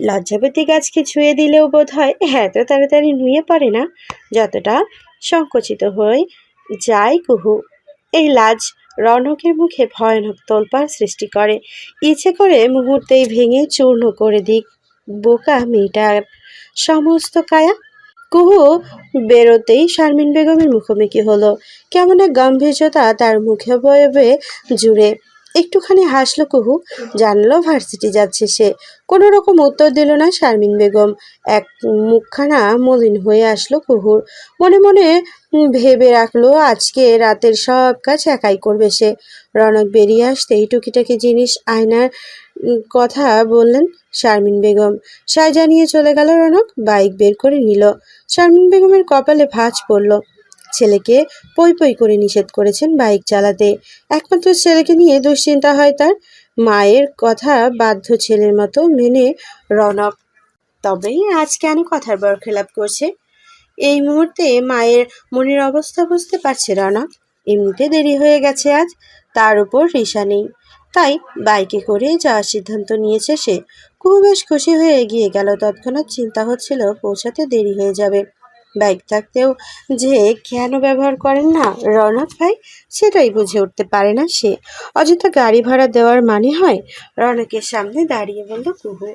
লজ্জাবতী গাছকে ছুঁয়ে দিলেও বোধ হয় এত তাড়াতাড়ি নুয়ে পড়ে না। যতটা সংকুচিত হয়ে যায় কুহু। এই লাজ রনকের মুখে ভয়ানক তোলপার সৃষ্টি করে। ইচ্ছে করে মুহূর্তেই ভেঙে চূর্ণ করে দিক বোকা মেয়েটার সমস্ত কায়া। কুহু বেরোতেই শারমিন বেগমের মুখোমুখি হলো। কেমন এক গম্ভীর্যতা তার মুখে বয়ে বয়ে জুড়ে একটুখানি হাসলো কুহু, জানলো ভার্সিটি যাচ্ছে সে। কোনো রকম উত্তর দিল না শারমিন বেগম। এক মুখখানা মলিন হয়ে আসলো কুহুর। মনে মনে ভেবে রাখল আজকে রাতের সব কাজ একাই করবে সে। রনক বেরিয়ে আসতেই টুকিটাকি জিনিস আয়নার কথা বললেন শারমিন বেগম। সায় জানিয়ে চলে গেল রনক, বাইক বের করে নিল। শারমিন বেগমের কপালে ভাঁজ পড়ল। ছেলেকে পই পই করে নিষেধ করেছেন বাইক চালাতে। একমাত্র ছেলেকে নিয়ে দুশ্চিন্তা হয় তার মায়ের কথা বাধ্য ছেলের মতো মেনে রনক। তবেই আজ কেন কথার বরখেলাপ করছে? এই মুহূর্তে মায়ের মনের অবস্থা বুঝতে পারছে রনক। এমনিতে দেরি হয়ে গেছে আজ, তার উপর রিসা নেই। তাই বাইকে করে যাওয়ার সিদ্ধান্ত নিয়েছে সে। খুব বেশ খুশি হয়ে এগিয়ে গেল। তৎক্ষণাৎ চিন্তা হচ্ছিল পৌঁছাতে দেরি হয়ে যাবে। বাইক থাকতেও যে কেন ব্যবহার করেন না রনক ভাই সেটাই বুঝে উঠতে পারে না সে। অযথা গাড়ি ভাড়া দেওয়ার মানে হয় রনকের সামনে দাঁড়িয়ে বলল কুহু।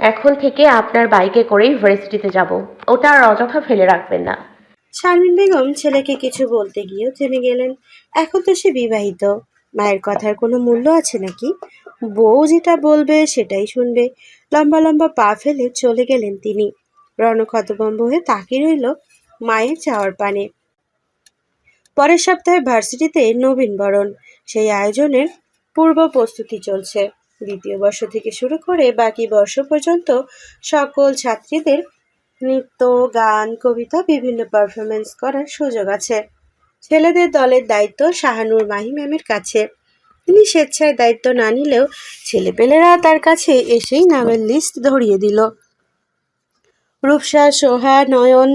এখন থেকে আপনার বাইকে করেই ভার্সিটিতে যাব। ওটা আর অযথা ফেলে রাখবেন না। শারমিন বেগম ছেলেকে কিছু বলতে গিয়েও থেমে গেলেন। এখন তো সে বিবাহিত। মায়ের কথার কোনো মূল্য আছে নাকি? বউ যেটা বলবে সেটাই শুনবে। লম্বা লম্বা পা ফেলে চলে গেলেন তিনি। রনক হতভম্ব হয়ে তাকিয়ে রইল মায়ের চাওয়ার পানে। পরের সপ্তাহে ভার্সিটিতে নবীন বরণ। সেই আয়োজনের পূর্ব প্রস্তুতি চলছে। দ্বিতীয় বর্ষ থেকে শুরু করে বাকি বর্ষ পর্যন্ত সকল ছাত্রীদের নৃত্য, গান, কবিতা, বিভিন্ন পারফরমেন্স করার সুযোগ আছে। ছেলেদের দলের দায়িত্ব শাহানুর মাহি ম্যামের কাছে। তিনি স্বেচ্ছায় দায়িত্ব না নিলেও ছেলেপেলেরা তার কাছে এসেই নামের লিস্ট ধরিয়ে দিল। রূপসা সোহা, নয়ন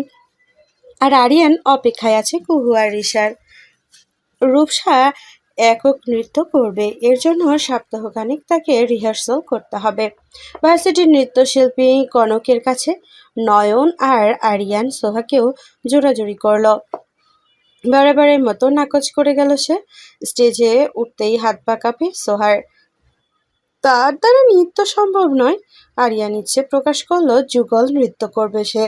আর আরিয়ান অপেক্ষায় আছে কুহু আর রিসার রূপসা একক নৃত্য করবে, এর জন্য সপ্তাহখানেক তাকে রিহার্সাল করতে হবে। ভার্সিটির নৃত্যশিল্পী কনকের কাছে নয়ন আর আরিয়ান সোহাকেও জোরাজুরি করল। বারেবারের মতো নাকচ করে গেল সে, স্টেজে উঠতেই হাত পা কাঁপে সোহার। তার দ্বারা নৃত্য সম্ভব নয় আরিয়ান ইচ্ছে প্রকাশ করল যুগল নৃত্য করবে সে।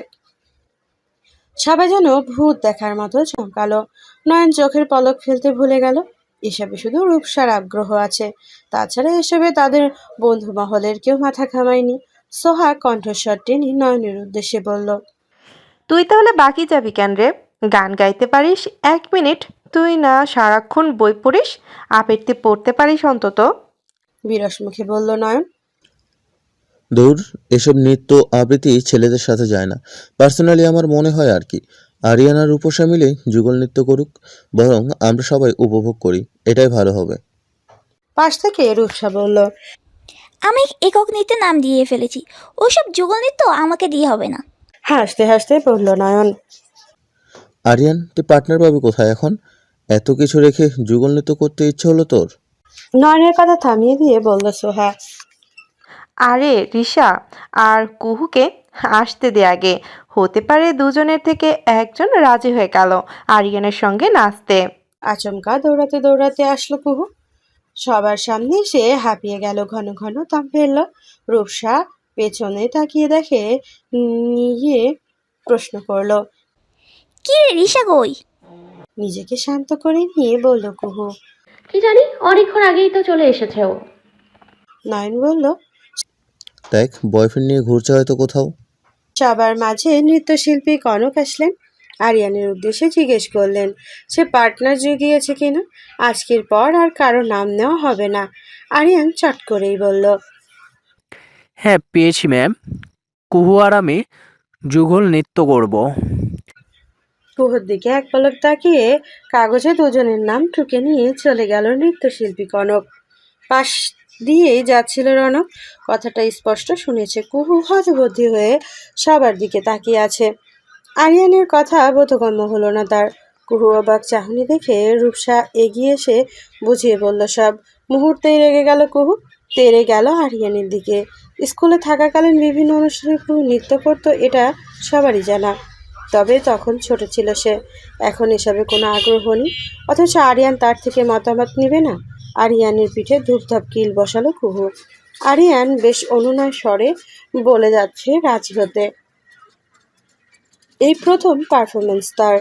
সবাই যেন ভূত দেখার মতো চমকালো। নয়ন চোখের পলক ফেলতে ভুলে গেল। এসবে শুধু রূপসার আগ্রহ আছে। তাছাড়া এসবে তাদের বন্ধু মহলের কেউ মাথা ঘামায়নি। সোহা কণ্ঠস্বর টেনে নয়নের উদ্দেশ্যে বলল তুই তাহলে বাকি যাবি কেন রে? গান গাইতে পারিস এক মিনিট। তুই না সারাক্ষণ বই পড়িস? আবৃত্তি পড়তে পারিস অন্তত? বিরস মুখে বলল নয়ন দূর এসব নৃত্য আবৃত্তি ছেলেদের সাথে যায় না। পার্সোনালি আমার মনে হয় আর কি আরিয়ানা রূপসা মিলে যুগল নৃত্য করুক বরং আমরা সবাই উপভোগ করি এটাই ভালো হবে। পাশ থেকে রূপসা বলল আমি একক নৃত্যে নাম দিয়ে ফেলেছি ওসব যুগল নৃত্য আমাকে দিয়ে হবে না। হাসতে হাসতে বলল নয়ন আরিয়ান তুই পার্টনার পাবি কোথায় এখন? এত কিছু রেখে যুগল নৃত্য করতে ইচ্ছে হলো তোর? নয়নের কথা থামিয়ে দিয়ে বলল সোহা আরে রিশা আর কুহুকে আসতে দে আগে। হতে পারে দুজনের থেকে একজন রাজি হয়ে গেল আরিয়ানের সঙ্গে নাচতে। আচমকা দৌড়াতে দৌড়াতে আসলো কুহু। সবার সামনে সে হাঁপিয়ে গেল ঘন ঘন তাম ফেলল। রূপসা পেছনে তাকিয়ে দেখে নিয়ে প্রশ্ন করল কি রে রিসা কই? নিজেকে শান্ত করে নিয়ে বলল কুহু কি জানি অনেকক্ষণ আগেই তো চলে এসেছে ও। নয়ন বলল দেখ বয়ফ্রেন্ড নিয়ে ঘুরছে হয়তো কোথাও। সবার মাঝে নৃত্যশিল্পী কনক আসলেন। আরিয়ানের উদ্দেশ্যে জিজ্ঞেস করলেন সে পার্টনার জুগিয়েছে কিনা আজকের পর আর কারও নাম নেওয়া হবে না। আরিয়ান চট করেই বলল হ্যাঁ পেয়েছি ম্যাম কুহু আর আমি যুগল নৃত্য করব। কুহুর দিকে এক পলক তাকিয়ে কাগজে দুজনের নাম টুকে নিয়ে চলে গেল নৃত্যশিল্পী কনক। পাশ দিয়েই যাচ্ছিল রনক। কথাটা স্পষ্ট শুনেছে কুহু হতবুদ্ধি হয়ে সবার দিকে তাকিয়ে আছে। আরিয়ানের কথা বোধগম্য হলো না তার। কুহু অবাক চাহনি দেখে রূপসা এগিয়ে এসে বুঝিয়ে বলল, সব মুহূর্তেই রেগে গেল কুহু। তেরে গেল আরিয়ানের দিকে। স্কুলে থাকাকালীন বিভিন্ন অনুষ্ঠানে কুহু নৃত্য করতো, এটা সবারই জানা। তবে তখন ছোট ছিল সে। এখন এসবে কোনো আগ্রহ নেই। অথচ আরিয়ান তার থেকে মতামত নেবে না। আরিয়ানের পিঠে ধূপধাপ কিল বসালো কুহু। আরিয়ান বেশ অনুনয় স্বরে বলে যাচ্ছে রাজি হতে এই প্রথম পারফরমেন্স তার।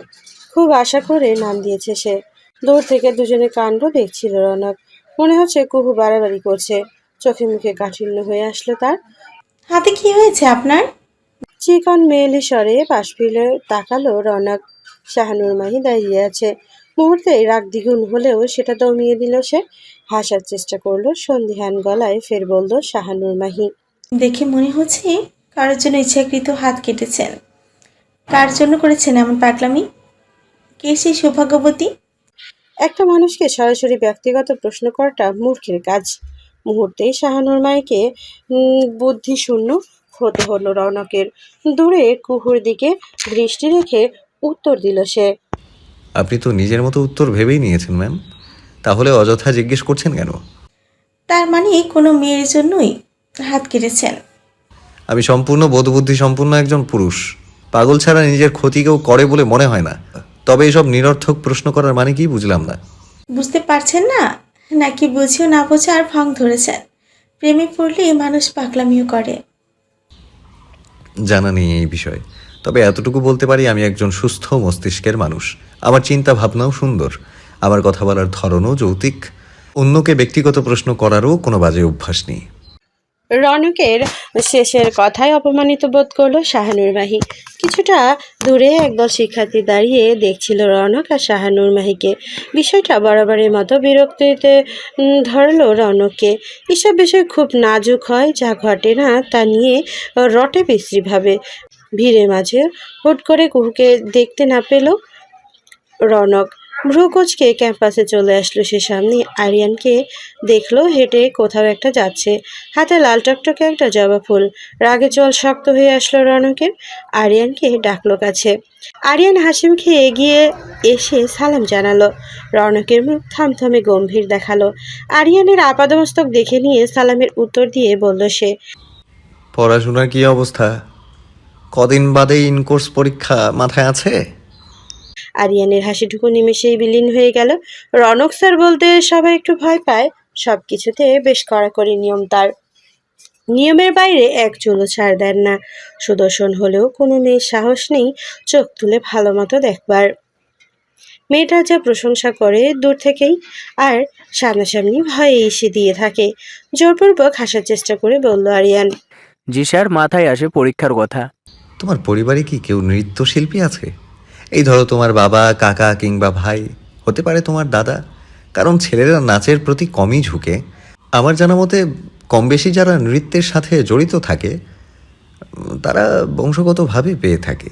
খুব আশা করে নাম দিয়েছে সে। দূর থেকে দুজনে কাণ্ড দেখছিল রনক। মনে হচ্ছে কুহু বাড়াবাড়ি করছে। চোখে মুখে কাঠিন্য হয়ে আসলো তার। হাতে কি হয়েছে আপনার? চিকন মেয়েলি স্বরে পাশ ফিরে তাকালো রনক। শাহানুর মাহি দাঁড়িয়ে আছে। মুহূর্তে রাগ দ্বিগুণ হলেও সেটা দমিয়ে দিল সে হাসার চেষ্টা করল সন্ধিহান গলায় ফের বলল শাহানুর মাহি। দেখে মনে হচ্ছে কারোর জন্য ইচ্ছাকৃত হাত কেটেছেন। কার জন্য করেছেন এমন পাগলামি? কে সেই সৌভাগ্যবতী? একটা মানুষকে সরাসরি ব্যক্তিগত প্রশ্ন করাটা মূর্খের কাজ। মুহূর্তেই শাহানুর মাইকে বুদ্ধি শূন্য হতে হলো রৌনকের। দূরে কুহুর দিকে দৃষ্টি রেখে উত্তর দিল সে আপনি তো নিজের মতো উত্তর ভেবেই নিয়েছেন ম্যাম। তাহলে অযথা জিজ্ঞেস করছেন কেন? তার মানে কোনো মেয়ের জন্যই হাত কেটেছেন। আমি সম্পূর্ণ বোধবুদ্ধি সম্পূর্ণ একজন পুরুষ। পাগল ছাড়া নিজের ক্ষতি কেউ করে বলে মনে হয় না। তবে এসব নিরর্থক প্রশ্ন করার মানে কি বুঝলাম না। বুঝতে পারছেন না? নাকি বুঝেও না বুঝে আর ভং ধরেছেন। প্রেমে পড়লে মানুষ পাগলামিও করে। জানা নেই এই বিষয়ে। তবে এতটুকু বলতে পারি আমি একজন সুস্থ মস্তিষ্কের মানুষ। আমার চিন্তা ভাবনাও সুন্দর। আমার কথা বলার ধরনও যৌতিক অন্যকে ব্যক্তিগত প্রশ্ন করারও কোনো বাজে অভ্যাস নেই। রনকের শেষের কথায় অপমানিত বোধ করল শাহানুর মাহি কিছুটা দূরে একদল শিক্ষার্থী দাঁড়িয়ে দেখছিল রনক আর শাহানুর মাহিকে বিষয়টা বরাবরের মতো বিরক্তিতে ধরলো রনককে। এসব বিষয় খুব নাজুক হয়, যা ঘটে না তা নিয়ে রটে বিশ্রীভাবে। ভিড়ের মাঝে হুট করে কুহুকে দেখতে না পেল রনক। ভ্রুকোচকে ক্যাম্পাসে চলে আসলো সে সামনে। আরিয়ানকে দেখল হেঁটে কোথাও একটা যাচ্ছে। হাতে লাল টকটকে একটা জবা ফুল। রাগে জল শক্ত হয়ে আসলো রনকের। আরিয়ানকে ডাকলো কাছে। আরিয়ান হাসি মুখে এগিয়ে এসে সালাম জানালো। রনকের মুখ থমথমে গম্ভীর দেখাল। আরিয়ানের আপাদমস্তক দেখে নিয়ে সালামের উত্তর দিয়ে বলল সে, পড়াশোনার কি অবস্থা? কদিন বাদে ইনকোর্স পরীক্ষা মাথায় আছে? আরিয়ানের হাসিটুকু নিমেষেই বিলীন হয়ে গেল। রনক স্যার বলতে সবাই একটু ভয় পায় সব কিছুতে বেশ কড়াকড়ি নিয়ম তার। নিয়মের বাইরে এক চুলো ছাড় দেন না। সুদর্শন হলেও কোনো মেয়ের সাহস নেই চোখ তুলে ভালো মতো দেখবার। মেয়েটা যা প্রশংসা করে দূর থেকেই আর সামনাসামনি ভয়ে এসে দিয়ে থাকে। জোরপূর্বক হাসার চেষ্টা করে বলল আরিয়ান জি স্যার মাথায় আসে পরীক্ষার কথা। তোমার পরিবারে কি কেউ নৃত্যশিল্পী আছে? এই ধরো তোমার বাবা কাকা কিংবা ভাই হতে পারে তোমার দাদা। কারণ ছেলেরা নাচের প্রতি কমই ঝুঁকে। আমার জানা মতে কম বেশি যারা নৃত্যের সাথে জড়িত থাকে তারা বংশগতভাবে পেয়ে থাকে।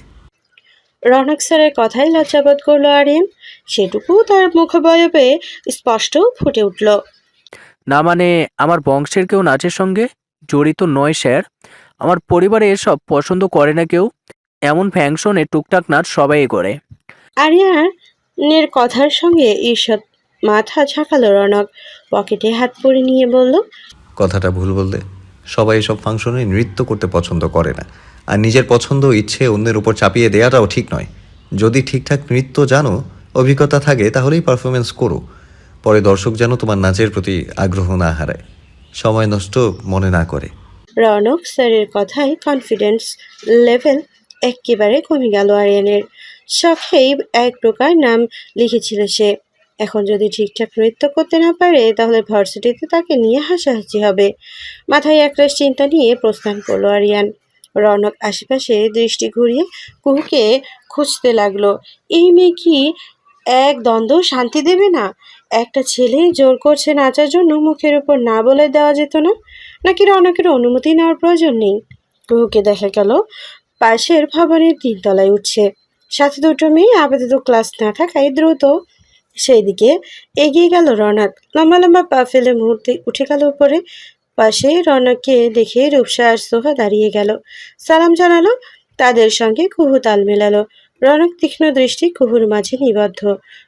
রনক স্যারের কথাই লজ্জাবোধ করল আরিয়ান সেটুকু তার মুখবয়বে স্পষ্ট ফুটে উঠল। না মানে আমার বংশের কেউ নাচের সঙ্গে জড়িত নয় স্যার। আমার পরিবারে এসব পছন্দ করে না কেউ। এমন ফ্যাংশনে টুকটাক নাচ সবাই করে। আরিয়ানের কথার সঙ্গে ঈর্ষৎ মাথা ঝাঁকালো রনক। পকেটে হাত পরে নিয়ে বলল কথাটা ভুল বললে। সবাই এসব ফাংশনে নৃত্য করতে পছন্দ করে না। আর নিজের পছন্দ ইচ্ছে অন্যের উপর চাপিয়ে দেওয়াটাও ঠিক নয়। যদি ঠিকঠাক নৃত্য জানো অভিজ্ঞতা থাকে তাহলেই পারফরমেন্স করো। পরে দর্শক যেন তোমার নাচের প্রতি আগ্রহ না হারায়। সময় নষ্ট মনে না করে। রনক স্যারের কথায় কনফিডেন্স লেভেল একেবারে কমে গেল আরিয়ানের। শখেই এক প্রকার নাম লিখেছিল সে। এখন যদি ঠিকঠাক নৃত্য করতে না পারে, তাহলে ভার্সিটিতে তাকে নিয়ে হাসাহাসি হবে। মাথায় একরাশ চিন্তা নিয়ে প্রস্থান করল আরিয়ান। রনক আশেপাশে দৃষ্টি ঘুরিয়ে কুহুকে খুঁজতে লাগল। এই মেয়ে কি এক দ্বন্দ্ব শান্তি দেবে না? একটা ছেলে জোর করছে নাচার জন্য মুখের উপর না বলে দেওয়া যেত না? নাকি রনকের অনুমতি নেওয়ার প্রয়োজন নেই। কুহুকে দেখা গেল, পাশের ভবনের তিনতলায় উঠছে। সাথে দুটো মেয়ে আপাতত ক্লাস না থাকায় দ্রুত সেই দিকে এগিয়ে গেল রনক। লম্বা লম্বা পা ফেলে মুহূর্তে উঠে গেল উপরে। পাশে রনককে দেখে রূপসা আর সোহা দাঁড়িয়ে গেল। সালাম জানালো, তাদের সঙ্গে কুহু তাল মেলালো। রনক তীক্ষ্ণ দৃষ্টি কুহুর মাঝে নিবদ্ধ।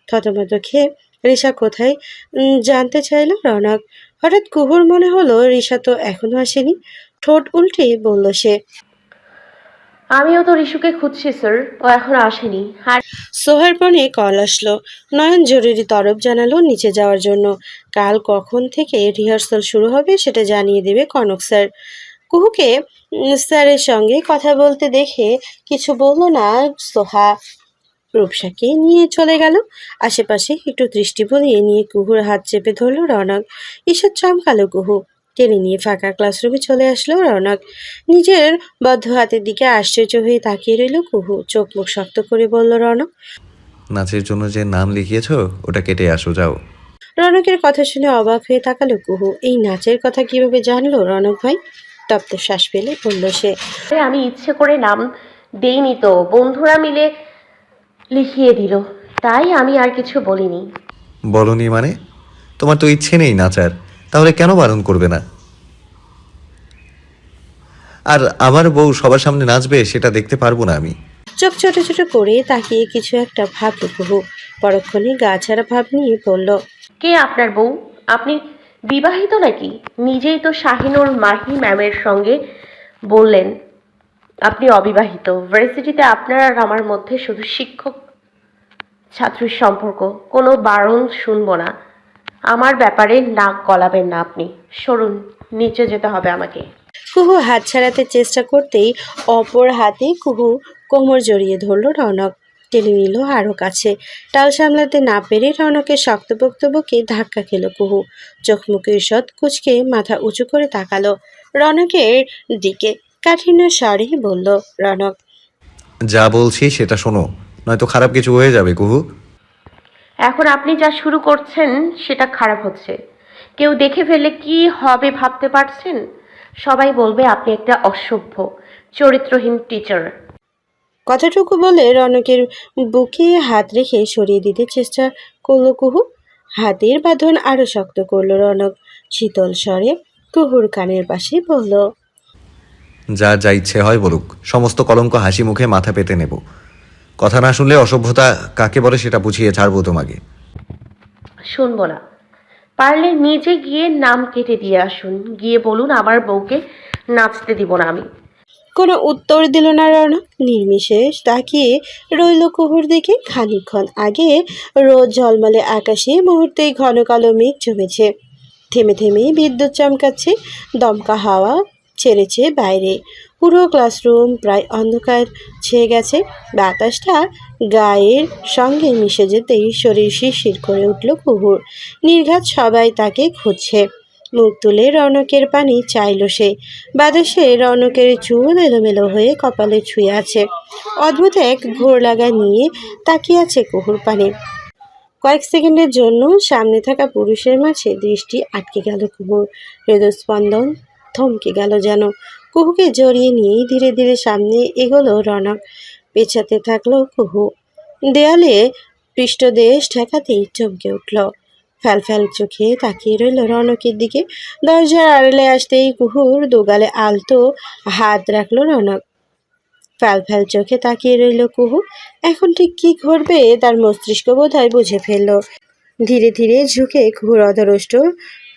থতমত খেয়ে রিসা কোথায় জানতে চাইল রনক। হঠাৎ কুহুর মনে হলো রিসা তো এখনও আসেনি। ঠোঁট উল্টে বলল সে আমিও তো রিশুকে খুঁজছি স্যার। ও এখনও আসেনি। আর সোহের ফোনে কল আসলো। নয়ন জরুরি তরফ জানালো নিচে যাওয়ার জন্য। কাল কখন থেকে রিহার্সাল শুরু হবে সেটা জানিয়ে দেবে কনক স্যার। কুহুকে স্যারের সঙ্গে কথা বলতে দেখে কিছু বলল না সোহা। রূপসাকে নিয়ে চলে গেল। আশেপাশে একটু দৃষ্টি বুলিয়ে নিয়ে কুহুর হাত চেপে ধরলো রনক। ঈশ্বর চমকালো কুহু। টেনে নিয়ে ফাঁকা ক্লাসরুমে চলে আসলো রনক। নিজের বদ্ধ হাতের দিকে আশ্চর্য হয়ে তাকিয়ে রইল কুহু। চোখ মুখ শক্ত করে বলল রনক। নাচের জন্য যে নাম লিখিয়েছো ওটা কেটে আসো যাও। রনকের কথা শুনে অবাক হয়ে তাকালো কুহু। এই নাচের কথা কীভাবে জানলো রনক ভাই? তপ্ত শ্বাস পেলে বলল সে আমি ইচ্ছে করে নাম দেইনি তো। বন্ধুরা মিলে লিখিয়ে দিল। তাই আমি আর কিছু বলিনি। বলনি মানে? তোমার তো ইচ্ছে নেই নাচার তাহলে কেন বারণ করবে না? আর আমার বউ সবার সামনে নাচবে সেটা দেখতে পারব না আমি। চোখ ছোট ছোট করে তাকিয়ে কিছু একটা ভাবল কুহু পরক্ষণে গা ছাড়া ভাব নিয়ে বলল কে আপনার বউ? আপনি বিবাহিত নাকি? নিজেই তো শাহিনুর মাহি ম্যামের সঙ্গে বললেন। আপনি অবিবাহিত। ভার্সিটিতে আপনার আর আমার মধ্যে শুধু শিক্ষক ছাত্রীর সম্পর্ক। কোনো বারণ শুনব না। আমার ব্যাপারে নাক গলাবেন না আপনি। সরুন, নিচে যেতে হবে আমাকে। কুহু হাত ছাড়াতে চেষ্টা করতেই অপর হাতে কুহু কোমর জড়িয়ে ধরলো রনক। টেনে নিল আরও কাছে। টাল সামলাতে না পেরে রনকের শক্তপোক্ত বুকে ধাক্কা খেল কুহু। চোখ মুখে ঈষৎ কুচকে মাথা উঁচু করে তাকালো। রনকের দিকে কাঠিন্য স্বরে বলল রনক। যা বলছি সেটা শোনো নয়তো খারাপ কিছু হয়ে যাবে কুহু। এখন আপনি যা শুরু করছেন সেটা খারাপ হচ্ছে। কেউ দেখে ফেলে কি হবে ভাবতে পারছেন? সবাই বলবে আপনি একটা অসভ্য চরিত্রহীন টিচার কথাটুকু বলে রনকের বুকে হাত রেখে সরিয়ে দিতে চেষ্টা করল কুহু। হাতের বাঁধন আরও শক্ত করল রনক। শীতল স্বরে কুহুর কানের পাশে বলল যা যা ইচ্ছে হয় বলুক। সমস্ত কলঙ্ক হাসি মুখে মাথা পেতে নেব। কথা না শুনলে অসভ্যতা কাকে বলে সেটা বুঝিয়ে ছাড়বো তোমাকে। শুনব না। পারলে নিজে গিয়ে নাম কেটে দিয়ে আসুন। গিয়ে বলুন আমার বউকে নাচতে দিব না আমি। কোনো উত্তর দিল না রনক নির্বিশেষ তাকিয়ে রইল কুহুর দিকে খানিকক্ষণ আগে। রোদ ঝলমলে আকাশে মুহূর্তেই ঘন কালো মেঘ জমেছে। থেমে থেমে বিদ্যুৎ চমকাচ্ছে দমকা হাওয়া ছেড়েছে বাইরে। পুরো ক্লাসরুম প্রায় অন্ধকার ছেয়ে গেছে। বাতাসটা গায়ের সঙ্গে মিশে যেতেই শরীর শিরশির করে উঠল কুহুর। নির্ঘাত সবাই তাকে খুঁজছে। মুখ তুলে রনকের পানি চাইল সে। বাতাসে রনকের চুল এলোমেলো হয়ে কপালে ছুঁয়ে আছে। অদ্ভুত এক ঘোর লাগা নিয়ে তাকিয়ে আছে কুহুর পানে। কয়েক সেকেন্ডের জন্য সামনে থাকা পুরুষের মাঝে দৃষ্টি আটকে গেল কুহুর। হৃদস্পন্দন থমকে গেল যেন। কুহুকে জড়িয়ে নিয়েই ধীরে ধীরে সামনে এগোলো রনক। পেছাতে থাকল কুহু। দেয়ালে পৃষ্ঠদেশ ঠেকাতেই চমকে উঠল। ফ্যাল ফ্যাল চোখে তাকিয়ে রইল রনকের দিকে। দরজার আড়ালে আসতেই কুহুর দোগালে আলতো হাত রাখল রনক। ফ্যাল ফ্যাল চোখে তাকিয়ে রইল কুহু। এখন ঠিক কি ঘটবে তার মস্তিষ্ক বোধহয় বুঝে ফেলল। ধীরে ধীরে ঝুঁকে কুহুর অধরষ্ট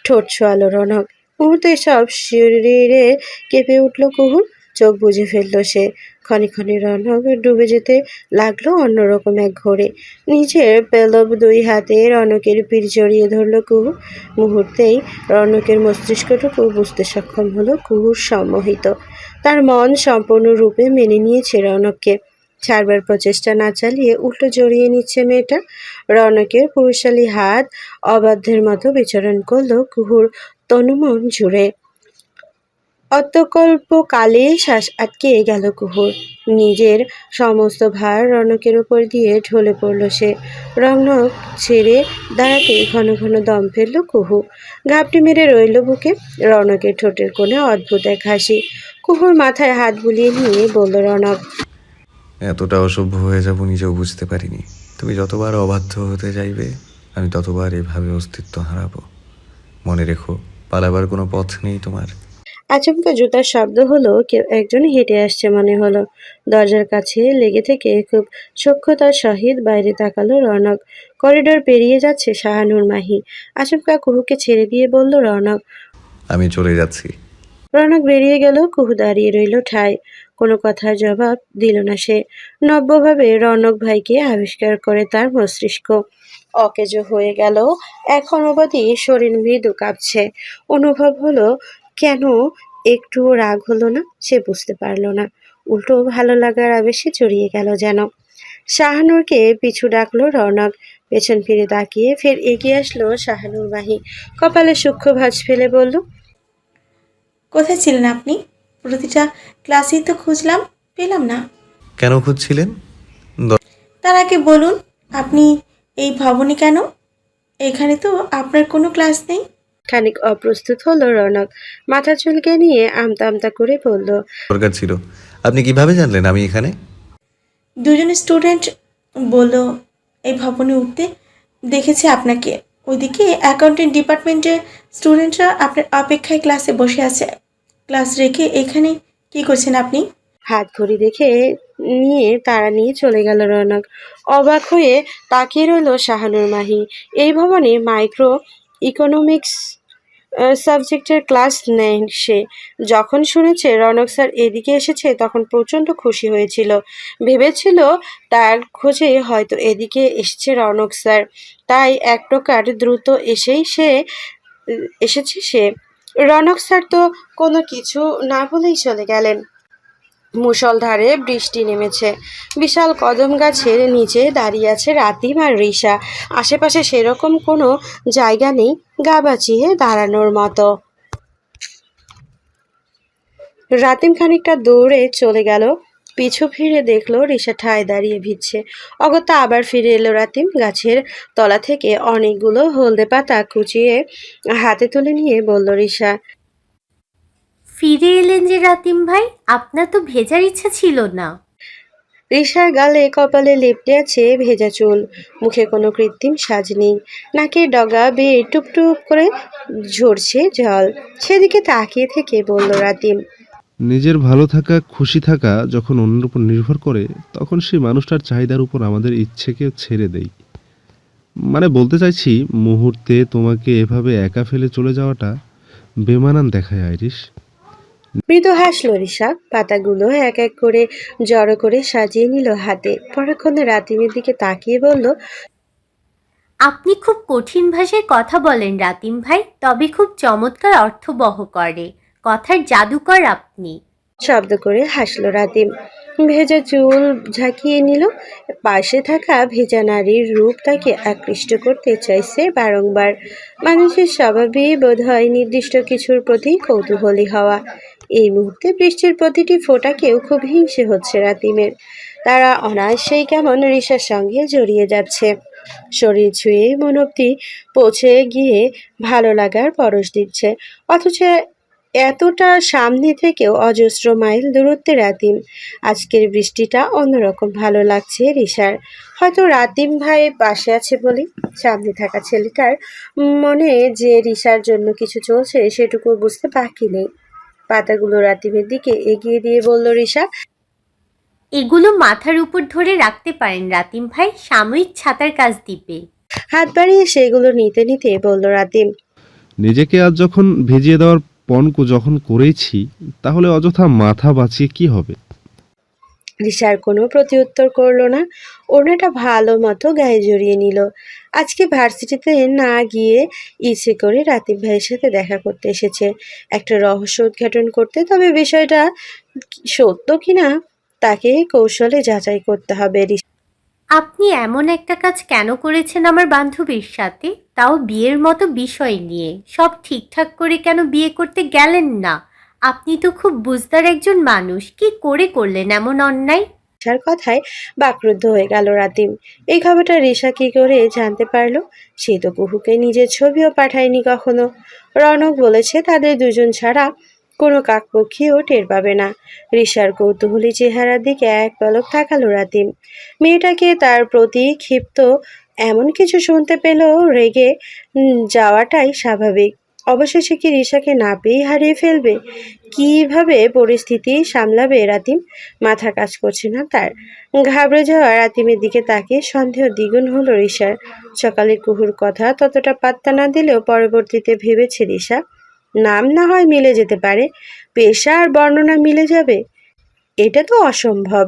ঠোঁট ছোয়ালো রনক। মুহূর্তে সব শরীরে কেঁপে উঠল কুহুর। চোখ বুঝে ফেলল সে। ক্ষণে ক্ষণে রনক ডুবে যেতে লাগল অন্যরকম এক ঘোরে। নিজের পেলব দুই হাতে রনকের পিঠ জড়িয়ে ধরল কুহু। মুহূর্তেই রনকের মস্তিষ্কটুকু বুঝতে সক্ষম হলো কুহুর সম্মোহিত। তার মন সম্পূর্ণরূপে মেনে নিয়েছে রনককে ছাড়বার প্রচেষ্টা না চালিয়ে উল্টো জড়িয়ে নিচ্ছে মেয়েটা। রনকের পুরুষালী হাত অবাধ্যের মতো বিচরণ করল কুহুর তনুমন জুড়ে। অতকল্প কালে শ্বাস আটকে গেল কুহুর। নিজের সমস্ত ভার রনকের উপর দিয়ে ঢলে পড়ল সে। রনক ছেড়ে দাঁড়াতে ঘন ঘন দম ফেলল কুহু। ঘাপটি মেরে রইল বুকে। রনকের ঠোঁটের কোণে অদ্ভুত এক হাসি। কুহুর মাথায় হাত বুলিয়ে নিয়ে বলল, রনক এতটা অসভ্য হয়ে যাব নিজেও বুঝতে পারিনি। তুমি যতবার অবাধ্য হতে চাইবে আমি ততবার এভাবে অস্তিত্ব হারাবো। মনে রেখো পালাবার কোনো পথ নেই তোমার। আচমকা জুতার শব্দ হলো কেউ একজন হেঁটে আসছে মনে হলো। দরজার কাছে লেগে থেকে খুব সক্ষতার সহিত বাইরে তাকালো রনক। করিডোর পেরিয়ে যাচ্ছে শাহানুর মাহি। আচমকা কুহুকে ছেড়ে দিয়ে বলল রনক। আমি চলে যাচ্ছি। রনক বেরিয়ে গেল কুহু দাঁড়িয়ে রইল ঠায়। কোনো কথার জবাব দিল না সে। নব্যভাবে রনক ভাইকে আবিষ্কার করে তার মস্তিষ্ক। অকেজ হয়ে গেল। এখন অবধি শরীর মৃদু কাঁপছে। অনুভব হলো, কেন একটু রাগ হলো না? সে বুঝতে পারল না। উল্টো ভালো লাগার আবেশে জড়িয়ে গেল যেন। শাহানুরকে পিছু ডাকলো রৌনক। পেছন ফিরে তাকিয়ে ফের এগিয়ে আসলো শাহানুর বাহি। কপালে সূক্ষ্ম ভাঁজ ফেলে বলল, কোথায় ছিলেন আপনি? প্রতিটা ক্লাসেই তো খুঁজলাম পেলাম না। কেন খুঁজছিলেন? তার আগে বলুন আপনি এই ভবনে কেন? এখানে তো আপনার কোনো ক্লাস নেই। খানিক অপ্রস্তুত হলো রনক মাথা চুলকে নিয়ে আমতা আমতা করে বলল দরকার ছিল। আপনি কীভাবে জানলেন আমি এখানে? দুজন স্টুডেন্ট বলল এই ভবনে উঠতে দেখেছে আপনাকে। ওইদিকে অ্যাকাউন্টিং ডিপার্টমেন্টের স্টুডেন্টরা আপনার অপেক্ষায় ক্লাসে বসে আছে। ক্লাস রেখে এখানে কি করছেন আপনি? হাত ঘড়ি দেখে নিয়ে তারা নিয়ে চলে গেল রনক। অবাক হয়ে তাকিয়ে রইল শাহানুর মাহি। এই ভবনে মাইক্রো ইকোনমিক্স সাবজেক্টের ক্লাস নেয় সে। যখন শুনেছে রনক স্যার এদিকে এসেছে, তখন প্রচণ্ড খুশি হয়েছিল। ভেবেছিল তার খোঁজে হয়তো এদিকে এসেছে রনক স্যার। তাই এক প্রকার দ্রুত এসেই সে, এসেছে সে। রনক স্যার তো কোনো কিছু না বলেই চলে গেলেন। মুষলধারে বৃষ্টি নেমেছে। বিশাল কদম গাছের নিচে দাঁড়িয়ে আছে রাতিম আর রিসা আশেপাশে সেরকম কোনো জায়গা নেই গা বাঁচিয়ে দাঁড়ানোর মতো। রাতিম খানিকটা দৌড়ে চলে গেল। পিছু ফিরে দেখল রিসা ঠায় দাঁড়িয়ে ভিজছে। অগত্যা আবার ফিরে এলো রাতিম গাছের তলা থেকে অনেকগুলো হলদে পাতা কুচিয়ে হাতে তুলে নিয়ে বলল রিসা। ফিরে এলেন যে রাতিম ভাই আপনার তো ভেজার ইচ্ছা ছিল না। রিসার গালে কপালে লেপটে আছে ভেজা চুল মুখে কোনো কৃত্রিম সাজ নেই নাকে ডগা বেয়ে টুপটুপ করে ঝরছে জল। সেদিকে তাকিয়ে থেকে বলল রাতিম নিজের ভালো থাকা খুশি থাকা যখন অন্যের উপর নির্ভর করে তখন সেই মানুষটার চাহিদার উপর আমাদের ইচ্ছেকে ছেড়ে দেই। মানে বলতে চাইছি মুহূর্তে তোমাকে এভাবে একা ফেলে চলে যাওয়াটা বেমানান দেখায় আইরিশ। মৃদু হাসলো রিসা পাতাগুলো এক এক করে জড়ো করে সাজিয়ে নিল হাতে। পরক্ষণে রাতিমের দিকে তাকিয়ে বলল আপনি খুব কঠিন ভাষায় কথা বলেন রাতিম ভাই তবে খুব চমৎকার অর্থবহ করে। কথার জাদুকর আপনি। শব্দ করে হাসলো রাতিম ভেজা চুল ঝাঁকিয়ে নিল। পাশে থাকা ভেজা নারীর রূপ তাকে আকৃষ্ট করতে চাইছে বারংবার। মানুষের স্বভাবই বোধ হয় নির্দিষ্ট কিছুর প্রতি কৌতূহলী হওয়া। এই মুহূর্তে বৃষ্টির প্রতিটি ফোঁটাকেও খুব হিংসে হচ্ছে রাতিমের তারা অনায়াসেই কেমন রিসার সঙ্গে জড়িয়ে যাচ্ছে। শরীর ছুঁয়ে মন পৌঁছে গিয়ে ভালো লাগার পরশ দিচ্ছে। অথচ এতটা সামনে থেকেও অজস্র মাইল দূরত্বে রাতিম। আজকের বৃষ্টিটা অন্যরকম ভালো লাগছে রিসার হয়তো রাতিম ভাই পাশে আছে বলে সামনে থাকা ছেলেটার মনে যে রিসার জন্য কিছু চলছে সেটুকু বুঝতে বাকি নেই। পাতাগুলো রাতিমের দিকে এগিয়ে দিয়ে বলল রিসা এগুলো মাথার উপর ধরে রাখতে পারেন রাতিম ভাই সাময়িক ছাতার কাজ দিবে। হাত বাড়িয়ে সেগুলো নিতে নিতে বলল রাতিম নিজেকে আজ যখন ভিজিয়ে দেওয়ার পণকু যখন করেছি, তাহলে অযথা মাথা বাঁচিয়ে কি হবে? রিসার কোনো প্রতিউত্তর করল না। ওড়নাটা ভালো মতো গায়ে জড়িয়ে নিল। আজকে ভার্সিটিতে না গিয়ে ইচ্ছে করে রাতিম ভাইয়ের সাথে দেখা করতে এসেছে। একটা রহস্য উদ্ঘাটন করতে। তবে বিষয়টা সত্য কিনা, তাকে কৌশলে যাচাই করতে হবে আপনি এমন একটা কাজ কেন করেছেন আমার বান্ধবীর সাথে? তাও বিয়ের মতো বিষয় নিয়ে। সব ঠিকঠাক করে কেন বিয়ে করতে গেলেন না? আপনি তো খুব বুঝদার একজন মানুষ। কি করে করলেন এমন অন্যায়? রিসার কথায় বাকরুদ্ধ হয়ে গেল রাতিম। এই খবরটা রিসা কি করে জানতে পারল? সে তো কুহুকে নিজের ছবিও পাঠায়নি কখনো। রনক বলেছে, তাদের দুজন ছাড়া কোনো কাকপক্ষীও টের পাবে না। রিসার কৌতূহলী চেহারার দিকে এক পলক তাকালো রাতিম। মেয়েটাকে তার প্রতি ক্ষিপ্ত এমন কিছু শুনতে পেল রেগে যাওয়াটাই স্বাভাবিক। অবশেষে কি রিসাকে না পেয়েই হারিয়ে ফেলবে? কীভাবে পরিস্থিতি সামলাবে রাতিম? মাথা কাজ করছে না তার। ঘাবড়ে যাওয়া রাতিমের দিকে তাকে সন্দেহ দ্বিগুণ হলো রিসার সকালে কুহুর কথা ততটা পাত্তা না দিলেও পরবর্তীতে ভেবেছে রিসা নাম না হয় মিলে যেতে পারে। পেশা আর বর্ণনা মিলে যাবে। এটা তো অসম্ভব।